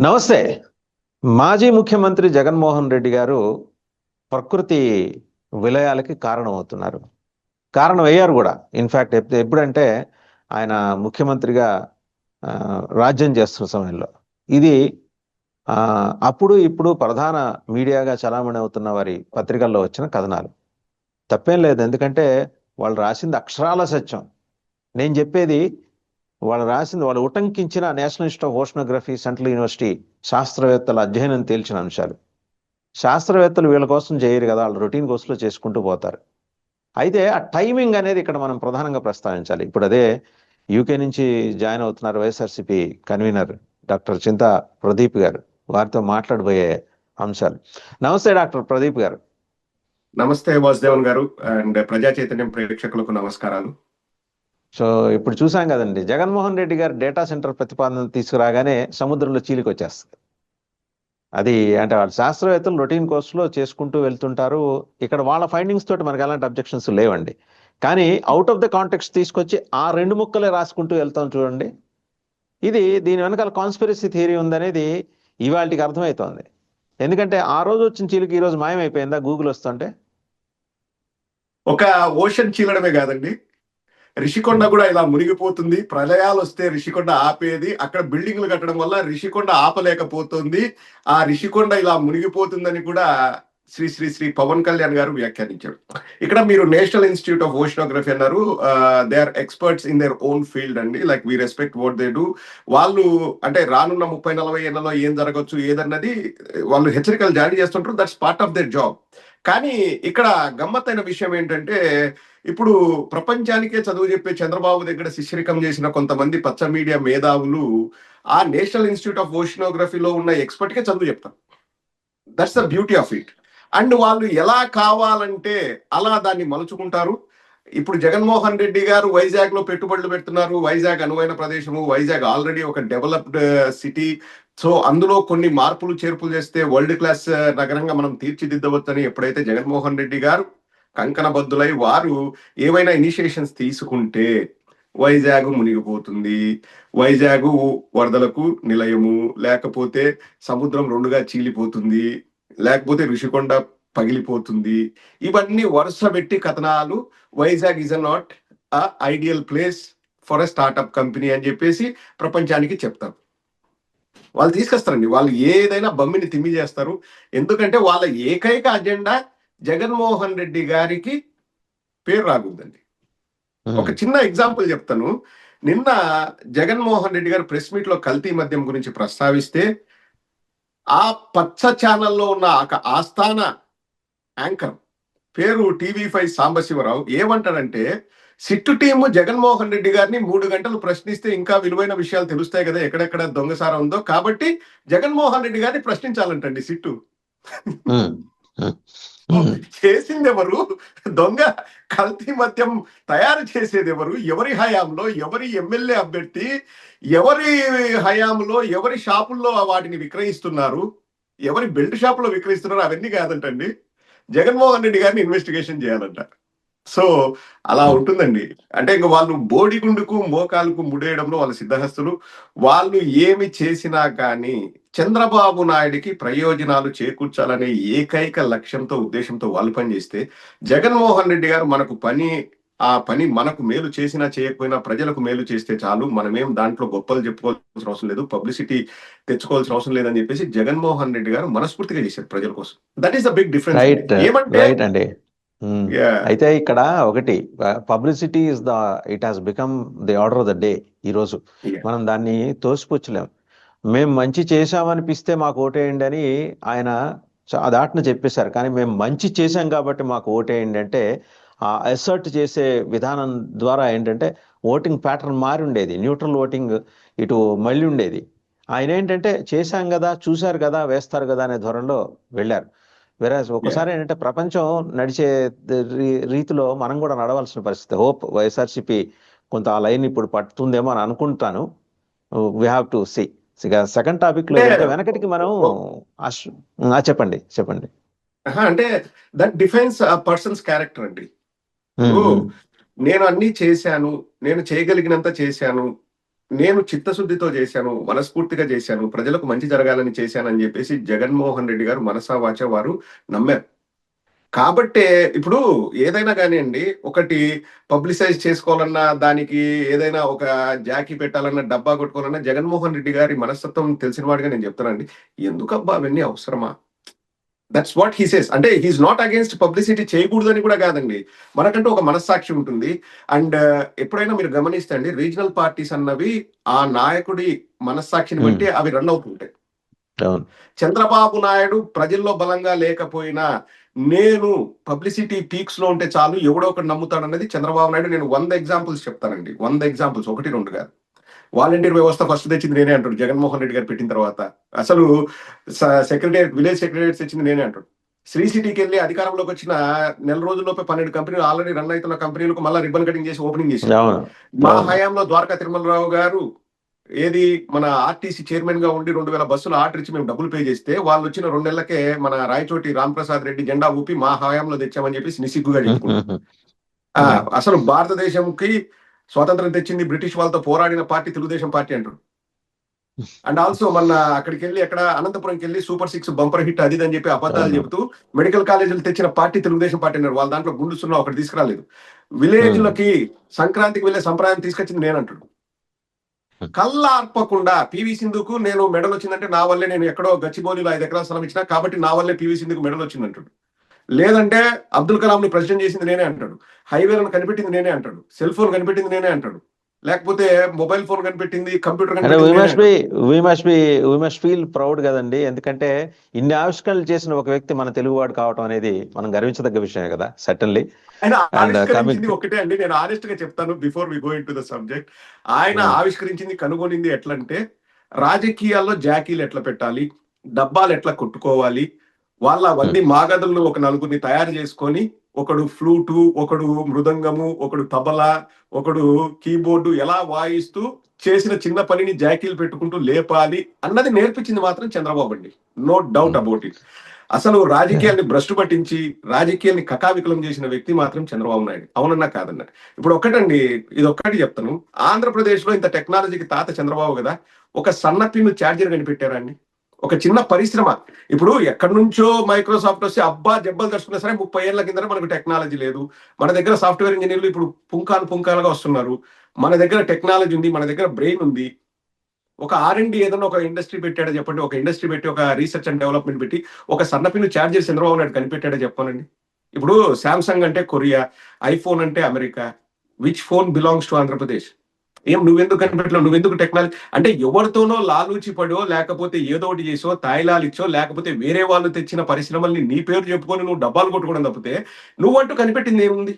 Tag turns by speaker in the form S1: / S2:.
S1: నమస్తే. మాజీ ముఖ్యమంత్రి జగన్మోహన్ రెడ్డి గారు ప్రకృతి విలయాలకి కారణమవుతున్నారు. కారణం అయ్యారు కూడా ఇన్ఫ్యాక్ట్ ఎప్పుడంటే ఆయన ముఖ్యమంత్రిగా రాజ్యం చేస్తున్న సమయంలో. ఇది అప్పుడు ఇప్పుడు ప్రధాన మీడియాగా చలామణి అవుతున్న వారి పత్రికల్లో వచ్చిన కథనాలు. తప్పేం లేదు. ఎందుకంటే వాళ్ళు రాసింది అక్షరాల సత్యం. నేను చెప్పేది వాళ్ళు రాసింది వాళ్ళు ఉటంకించిన National Institute of Oceanography Central University శాస్త్రవేత్తల అధ్యయనం తేల్చిన అంశాలు. శాస్త్రవేత్తలు వీళ్ళ కోసం చేయరు కదా వాళ్ళు రొటీన్ కోర్సులో చేసుకుంటూ పోతారు. అయితే ఆ టైమింగ్ అనేది ఇక్కడ మనం ప్రధానంగా ప్రస్తావించాలి. ఇప్పుడు అదే యూకే నుంచి జాయిన్ అవుతున్నారు వైఎస్ఆర్సిపి కన్వీనర్ డాక్టర్ చింత ప్రదీప్ గారు. వారితో మాట్లాడబోయే అంశాలు. నమస్తే డాక్టర్ ప్రదీప్ గారు.
S2: నమస్తే వాసుదేవన్ గారు అండ్ ప్రజా చైతన్యం ప్రేక్షకులకు నమస్కారాలు.
S1: సో ఇప్పుడు చూసాం కదండి జగన్మోహన్ రెడ్డి గారు డేటా సెంటర్ ప్రతిపాదన తీసుకురాగానే సముద్రంలో చీలికి వచ్చేస్తుంది. అది అంటే వాళ్ళ శాస్త్రవేత్తలు రొటీన్ కోర్సులో చేసుకుంటూ వెళ్తుంటారు. ఇక్కడ వాళ్ళ ఫైండింగ్స్ తోటి మనకి ఎలాంటి అబ్జెక్షన్స్ లేవండి. కానీ అవుట్ ఆఫ్ ద కాంటెక్స్ట్ తీసుకొచ్చి ఆ రెండు ముక్కలే రాసుకుంటూ వెళ్తాం చూడండి. ఇది దీని వెనకాల కాన్స్పిరసీ థియరీ ఉందనేది ఇవాళకి అర్థమవుతోంది ఎందుకంటే ఆ రోజు వచ్చిన చీలికి ఈరోజు మాయమైపోయిందా? గూగుల్ వస్తుంటే?
S2: ఒక ఓషన్ చీలడమే కాదండి. రిషికొండ కూడా ఇలా మునిగిపోతుంది. ప్రళయాలు వస్తే రిషికొండ ఆపేది. అక్కడ బిల్డింగ్లు కట్టడం వల్ల రిషికొండ ఆపలేకపోతుంది. ఆ రిషికొండ ఇలా మునిగిపోతుందని కూడా శ్రీ శ్రీ శ్రీ పవన్ కళ్యాణ్ గారు వ్యాఖ్యానించారు. ఇక్కడ మీరు నేషనల్ ఇన్స్టిట్యూట్ ఆఫ్ ఓషనోగ్రఫీ అన్నారు. They are experts in their own field అండి. Like we respect what they do. వాళ్ళు అంటే రానున్న ముప్పై నలభై ఏళ్ళలో ఏం జరగచ్చు ఏదన్నది వాళ్ళు హెచ్చరికలు జారీ చేస్తుంటారు. That's part of their job. కానీ ఇక్కడ గమ్మత్తైన విషయం ఏంటంటే ఇప్పుడు ప్రపంచానికే చదువు చెప్పే చంద్రబాబు దగ్గర శిష్యరికం చేసిన కొంతమంది పచ్చ మీడియా మేధావులు ఆ నేషనల్ ఇన్స్టిట్యూట్ ఆఫ్ ఓషనోగ్రఫీలో ఉన్న ఎక్స్పర్ట్కే చదువు చెప్తారు. That's the beauty of it. And వాళ్ళు ఎలా కావాలంటే అలా దాన్ని మలుచుకుంటారు. ఇప్పుడు జగన్మోహన్ రెడ్డి గారు వైజాగ్లో పెట్టుబడులు పెడుతున్నారు. వైజాగ్ అనువైన ప్రదేశము. వైజాగ్ ఆల్రెడీ ఒక డెవలప్డ్ uh, సిటీ. సో అందులో కొన్ని మార్పులు చేర్పులు చేస్తే వరల్డ్ క్లాస్ uh, నగరంగా మనం తీర్చిదిద్దవచ్చని ఎప్పుడైతే జగన్మోహన్ రెడ్డి గారు కంకణబద్ధులై వారు ఏవైనా ఇనిషియేషన్స్ తీసుకుంటే వైజాగ్ మునిగిపోతుంది. వైజాగ్ వరదలకు నిలయము. లేకపోతే సముద్రం రెండుగా చీలిపోతుంది. లేకపోతే ఋషికొండ పగిలిపోతుంది. ఇవన్నీ వరుస పెట్టి కథనాలు. Vizag is a not a ideal place for a startup company అని చెప్పేసి ప్రపంచానికి చెప్తారు. వాళ్ళు తీసుకొస్తారండి. వాళ్ళు ఏదైనా బమ్మిని తిమ్మి చేస్తారు. ఎందుకంటే వాళ్ళ ఏకైక అజెండా జగన్మోహన్ రెడ్డి గారికి పేరు రాకూడదండి. ఒక చిన్న ఎగ్జాంపుల్ చెప్తాను. నిన్న జగన్మోహన్ రెడ్డి గారు ప్రెస్ మీట్లో కల్తీ మద్యం గురించి ప్రస్తావిస్తే ఆ పచ్చ ఛానల్లో ఉన్న ఒక ఆస్థాన యాంకర్ పేరు టీవీ ఫైవ్ సాంబశివరావు ఏమంటాడంటే సిట్టు టీము జగన్మోహన్ రెడ్డి గారిని మూడు గంటలు ప్రశ్నిస్తే ఇంకా విలువైన విషయాలు తెలుస్తాయి కదా ఎక్కడెక్కడ దొంగసారం ఉందో. కాబట్టి జగన్మోహన్ రెడ్డి గారిని ప్రశ్నించాలంటండి సిట్టు.
S1: ఉమ్, ఉమ్, ఉమ్.
S2: చేసింది ఎవరు దొంగ కల్తీ మద్యం తయారు చేసేది ఎవరు ఎవరి హయాంలో? ఎవరి ఎమ్మెల్యే అభ్యర్థి? ఎవరి హయాంలో? ఎవరి షాపుల్లో వాటిని విక్రయిస్తున్నారు? ఎవరి బెల్ట్ షాపులో విక్రయిస్తున్నారు? అవన్నీ కాదంటండి. జగన్మోహన్ రెడ్డి గారిని ఇన్వెస్టిగేషన్ చేయాలంట. సో అలా ఉంటుందండి. అంటే ఇంక వాళ్ళు బోడిగుండుకు మోకాలకు ముడేయడంలో వాళ్ళ సిద్ధహస్తులు. వాళ్ళు ఏమి చేసినా కానీ చంద్రబాబు నాయుడికి ప్రయోజనాలు చేకూర్చాలనే ఏకైక లక్ష్యంతో ఉద్దేశంతో వాళ్ళు పనిచేస్తే జగన్మోహన్ రెడ్డి గారు మనకు పని ఆ పని మనకు మేలు చేసినా చేయకపోయినా ప్రజలకు మేలు చేస్తే చాలు. మనమేం దాంట్లో గొప్పలు చెప్పుకోవాల్సిన అవసరం లేదు పబ్లిసిటీ తెచ్చుకోవాల్సిన అవసరం లేదని చెప్పేసి జగన్మోహన్ రెడ్డి గారు మనస్ఫూర్తిగా చేశారు ప్రజల కోసం. That is the big difference ఏమంటే.
S1: అయితే ఇక్కడ ఒకటి publicity is the it has become the order of the day ఈరోజు.
S2: Yeah.
S1: మనం దాన్ని తోసిపుచ్చలేం. మేము మంచి చేశామనిపిస్తే మాకు ఓటేయండి అని ఆయన దాటిన చెప్పేశారు. కానీ మేము మంచి చేశాం కాబట్టి మాకు ఓటేయండి అంటే ఆ అసర్ట్ చేసే విధానం ద్వారా ఏంటంటే ఓటింగ్ ప్యాటర్న్ మారి ఉండేది. న్యూట్రల్ ఓటింగ్ ఇటు మళ్ళీ ఉండేది. ఆయన ఏంటంటే చేశాం కదా చూశారు కదా వేస్తారు కదా అనే ధోరణిలో వెళ్ళారు. వేరే ఒకసారి ఏంటంటే ప్రపంచం నడిచే రీతిలో మనం కూడా నడవాల్సిన పరిస్థితి. హోప్ వైఎస్ఆర్సిపి కొంత ఆ లైన్ ఇప్పుడు పట్టుతుందేమో అని అనుకుంటాను. వీ హ్యావ్ టు సి ఇక సెకండ్ టాపిక్లో వెనకటికి మనం ఆ, చెప్పండి చెప్పండి.
S2: అంటే దట్ డిఫైన్స్ పర్సన్స్ క్యారెక్టర్ అండి. నేను అన్ని చేశాను నేను చేయగలిగినంత చేశాను నేను చిత్తశుద్ధితో చేశాను మనస్ఫూర్తిగా చేశాను ప్రజలకు మంచి జరగాలని చేశాను అని చెప్పేసి జగన్మోహన్ రెడ్డి గారు మనసా వాచ వారు నమ్మారు. కాబట్టే ఇప్పుడు ఏదైనా కానివ్వండి ఒకటి పబ్లిసైజ్ చేసుకోవాలన్నా దానికి ఏదైనా ఒక జాకీ పెట్టాలన్నా డబ్బా కొట్టుకోవాలన్నా జగన్మోహన్ రెడ్డి గారి మనస్తత్వం తెలిసిన వాడిగా నేను చెప్తానండి ఎందుకబ్బా అవన్నీ అవసరమా? దట్స్ వాట్ హీ సేస్ అంటే హీస్ నాట్ అగేన్స్ట్ పబ్లిసిటీ చేయకూడదని కూడా కాదండి. మనకంటూ ఒక మనస్సాక్షి ఉంటుంది. అండ్ ఎప్పుడైనా మీరు గమనిస్తే అండి రీజనల్ పార్టీస్ అన్నవి ఆ నాయకుడి మనస్సాక్షిని బట్టి అవి రన్ అవుతుంటాయి. చంద్రబాబు నాయుడు ప్రజల్లో బలంగా లేకపోయినా నేను పబ్లిసిటీ పీక్స్లో ఉంటే చాలు ఎవడో ఒకటి నమ్ముతాడు అనేది చంద్రబాబు నాయుడు. నేను వంద ఎగ్జాంపుల్స్ చెప్తానండి. వంద ఎగ్జాంపుల్స్ ఒకటి రెండు కాదు. వాలంటీర్ వ్యవస్థ ఫస్ట్ తెచ్చింది నేనే అంటాడు. జగన్మోహన్ రెడ్డి గారు పెట్టిన తర్వాత. అసలు సెక్రటరీ విలేజ్ సెక్రటరీ తెచ్చింది నేనే అంటాడు. శ్రీ సిటీకి వెళ్ళి అధికారంలోకి వచ్చిన నెల రోజుల్లోపే పన్నెండు కంపెనీలు ఆల్రెడీ రన్ అవుతున్న కంపెనీలకు మళ్ళీ రిబ్బన్ కటింగ్ చేసి ఓపెనింగ్
S1: అవును.
S2: మా. హయాంలో ద్వారకా తిరుమలరావు గారు ఏది మన ఆర్టీసీ చైర్మన్గా ఉండి రెండు వేల బస్సులు ఆర్డర్ ఇచ్చి మేము డబ్బులు పే చేస్తే వాళ్ళు వచ్చిన రెండు నెలలకే మన రాయచోటి రాంప్రసాద్ రెడ్డి జెండా ఊపి మా హయాంలో తెచ్చామని చెప్పేసి నిసిగ్గుగా అసలు భారతదేశంకి స్వాతంత్రం తెచ్చింది బ్రిటిష్ వాళ్ళతో పోరాడిన పార్టీ తెలుగుదేశం పార్టీ అంటారు అండ్ ఆల్సో మన అక్కడికి వెళ్ళి అక్కడ అనంతపురంకి వెళ్ళి సూపర్ సిక్స్ బంపర్ హిట్ అది అని చెప్పి అబద్ధాలు. చెబుతూ మెడికల్ కాలేజీలు తెచ్చిన పార్టీ తెలుగుదేశం పార్టీ అన్నారు వాళ్ళ దాంట్లో గుండు సున్నా ఒకటి తీసుకురాలేదు విలేజ్ లకి సంక్రాంతికి వెళ్ళే సంప్రదాయం తీసుకొచ్చింది నేను అంటాడు
S1: Hmm.
S2: కళ్ళార్పకుండా పివి సింధుకు నేను మెడల్ వచ్చిందంటే నా వల్లే నేను ఎక్కడో గచ్చిబౌలిలో ఐదు ఎకరాల స్థలం ఇచ్చిన కాబట్టి నా వల్లే పివి సింధుకు మెడల్ వచ్చింది అంటాడు లేదంటే అబ్దుల్ కలాం ని ప్రెసిడెంట్ చేసింది నేనే అంటాడు. హైవేలను కనిపెట్టింది నేనే అంటాడు. సెల్ ఫోన్ కనిపెట్టింది నేనే అంటాడు. లేకపోతే మొబైల్ ఫోన్ కనిపెట్టింది కంప్యూటర్
S1: అంటే వీ
S2: కనిపెట్టింది
S1: మస్ట్
S2: నేనే.
S1: Be we must be we must feel proud కదండి. ఎందుకంటే ఇన్ని ఆవిష్కరణలు చేసిన ఒక వ్యక్తి మన తెలుగువాడు కావటం అనేది మనం గర్వించదగ్గ విషయమే కదా సటన్లీ uh,
S2: ఒకటే అండి. నేను ఆనెస్ట్గా చెప్తాను before we go into the subject ఆయన
S1: Hmm.
S2: ఆవిష్కరించింది కనుగొనింది ఎట్లంటే రాజకీయాల్లో జాకీలు ఎట్లా పెట్టాలి డబ్బాలు ఎట్లా కొట్టుకోవాలి వాళ్ళ అవన్నీ మాగదులను ఒక నలుగురిని తయారు చేసుకొని ఒకడు ఫ్లూటు ఒకడు మృదంగము ఒకడు తబలా ఒకడు కీబోర్డు ఎలా వాయిస్తూ చేసిన చిన్న పనిని జాకీలు పెట్టుకుంటూ లేపాలి అన్నది నేర్పించింది మాత్రం చంద్రబాబు అండి. నో డౌట్ అబౌట్ ఇట్ అసలు రాజకీయాన్ని భ్రష్టు పట్టించి రాజకీయాన్ని కకావికలం చేసిన వ్యక్తి మాత్రం చంద్రబాబు నాయుడు. అవునన్నా కాదన్నా. ఇప్పుడు ఒక్కటండి ఇది ఒక్కటి చెప్తాను. ఆంధ్రప్రదేశ్లో ఇంత టెక్నాలజీకి తాత చంద్రబాబు కదా ఒక సన్న పిన్ను ఛార్జర్ కనిపెట్టారా అండి? ఒక చిన్న పరిశ్రమ. ఇప్పుడు ఎక్కడి నుంచో మైక్రోసాఫ్ట్ వస్తే అబ్బా దెబ్బలు తెచ్చుకున్నా సరే ముప్పై ఏళ్ళ కింద మనకు టెక్నాలజీ లేదు. మన దగ్గర సాఫ్ట్వేర్ ఇంజనీర్లు ఇప్పుడు పుంకాలు పుంకాలుగా వస్తున్నారు. మన దగ్గర టెక్నాలజీ ఉంది మన దగ్గర బ్రెయిన్ ఉంది. ఒక ఆర్ అండ్ ఏదైనా ఒక ఇండస్ట్రీ పెట్టాడో చెప్పండి. ఒక ఇండస్ట్రీ పెట్టి ఒక రీసెర్చ్ అండ్ డెవలప్మెంట్ పెట్టి ఒక సన్నపిన్ను ఛార్జర్ చంద్రబాబు నాయుడు కనిపెట్టాడో చెప్పానండి ఇప్పుడు శాంసంగ్ అంటే కొరియా ఐఫోన్ అంటే America. Which phone belongs to Andhra Pradesh ఏం నువ్వెందుకు కనిపెట్టలేవు? నువ్వెందుకు టెక్నాలజీ అంటే ఎవరితోనో లాలూచి పడో లేకపోతే ఏదో ఒకటి చేసో తాయిలాలు ఇచ్చో లేకపోతే వేరే వాళ్ళు తెచ్చిన పరిశ్రమల్ని నీ పేరు చెప్పుకొని నువ్వు డబ్బాలు కొట్టుకోవడం తప్పితే నువ్వంటూ కనిపెట్టింది ఏముంది?